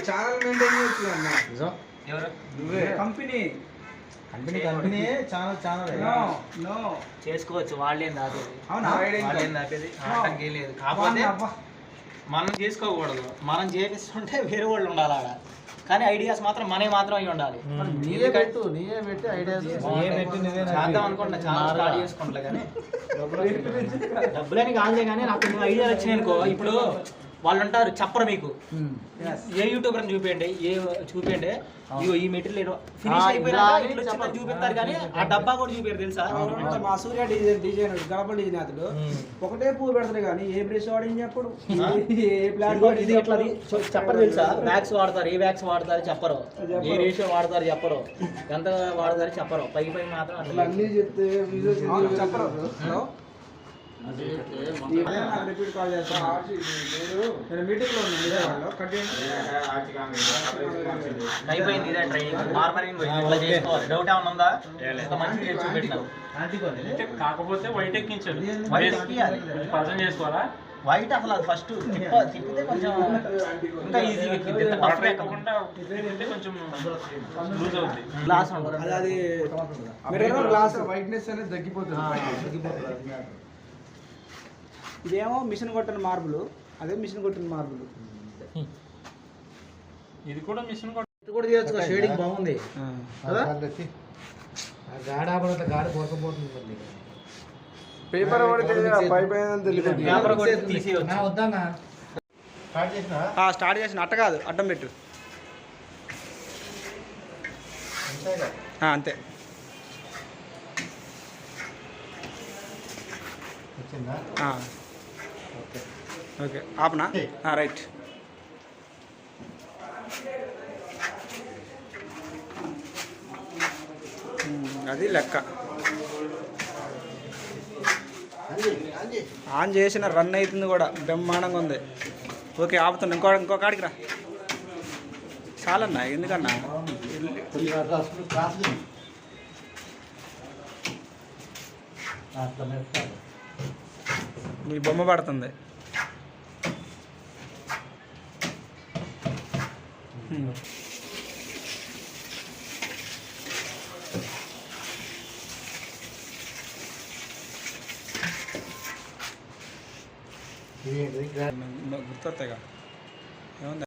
Channel maintain చేయొచ్చు అన్న. ఎవరు? నువ్వే. Company? Company company channel channel no no. చేసుకోవచ్చు వాళ్ళేం దాపేది అవునా? వాళ్ళేం దాపేది లేదు. కాకపోతే అబ్బా. మనం చేసుకోకూడదు. మనం చేపిస్తుంటే వేరే వాళ్ళు ఉండాలి ఆడ. కానీ ఐడియాస్ మాత్రం మనవి మాత్రం అయి ఉండాలి. పెట్టు నీయే పెట్టి ఐడియాస్. ఏ పెట్టి నువ్వే చేద్దాం అనుకుంటా చాలా స్టార్ట్ చేసుకుంటా కానీ. డబ్బులని కాదులే కానీ నాకు కొన్ని ఐడియాలు వచ్చినాయి అనుకో. ఇప్పుడు వాళ్ళు ఉంటారు చెప్పరు మీకు. Yes. ఏ యూట్యూబర్ చూపించండి ఏ చూపించండి ఇగో ఈ మెటీరియల్ ఫినిష్ అయిపోయినా. చూపిస్తారు కానీ ఆ డబ్బా కూడా చూపారు తెలుసా? మా సూర్య డిజైన్ డిజైన్ గడప డిజైన్ అతడు. ఒకటే పువ్వు పెడతాడు కానీ ఏ బ్రష్ వాడింది చెప్పడు. ఏ ప్లాన్ ఇది ఎట్లా చెప్పరు తెలుసా? వ్యాక్స్ వాడతారు ఏ వ్యాక్స్ వాడతారు చెప్పరు. ఏ రేషియో వాడతారు చెప్పరు. ఎంత వాడతారు చెప్పరు. పై పై మాత్రం అట్లా అన్ని చెప్తే అవును, చెప్పరు. రిపీట్ కాల్ చేస్తాను నేను మీటింగ్లో ఉన్నాను విజయవాడలో కట్ చేయండి అయిపోయింది ఇదే ట్రై మార్మరింగ్ ఇట్లా చేసుకోవాలి. డౌట్ ఏమైనా ఉందా? ఇంత మంచి చేసి చూపెట్టినారు. అంటే కాకపోతే వైట్ ఎక్కించాడు. వైట్ ఎక్కియాలి. పర్సన్ చేసుకోవాలా? వైట్ అసలు అది ఫస్ట్ తిప్ప తిప్పితే కొంచెం ఇంకా ఈజీగా ఎక్కింది టఫ్ ఎక్కకుండా కొంచెం లూజ్ అవుతుంది గ్లాస్ అది గ్లాస్ వైట్నెస్ అనేది తగ్గిపోతుంది. ఇదేమో మిషన్ కొట్టిన మార్బుల్ అదే మిషన్ కొట్టిన మార్బుల్. ఇది కూడా మిషన్ ఇది కూడా చేయొచ్చు షేడింగ్ బాగుంది. కదా? గాడి ఆపడంత గాడి కొరకపోతుంది మళ్ళీ పేపర్ స్టార్ట్ చేసినా? అట్ట కాదు అడ్డం పెట్టు. అంతే. వచ్చిందా? ఆ, ఓకే. ఓకే. ఆపనా? రైట్. అది లెక్క. ఆన్ చేసిన రన్ అవుతుంది కూడా. బ్రహ్మాండంగా ఉంది. ఓకే ఆపుతున్నా. ఇంకో ఇంకో కాడికి రా. చాలన్నా ఎందుకన్నా? మీ బొమ్మ పడుతుంది? గుర్తొస్తాయిగా. ఏముంది?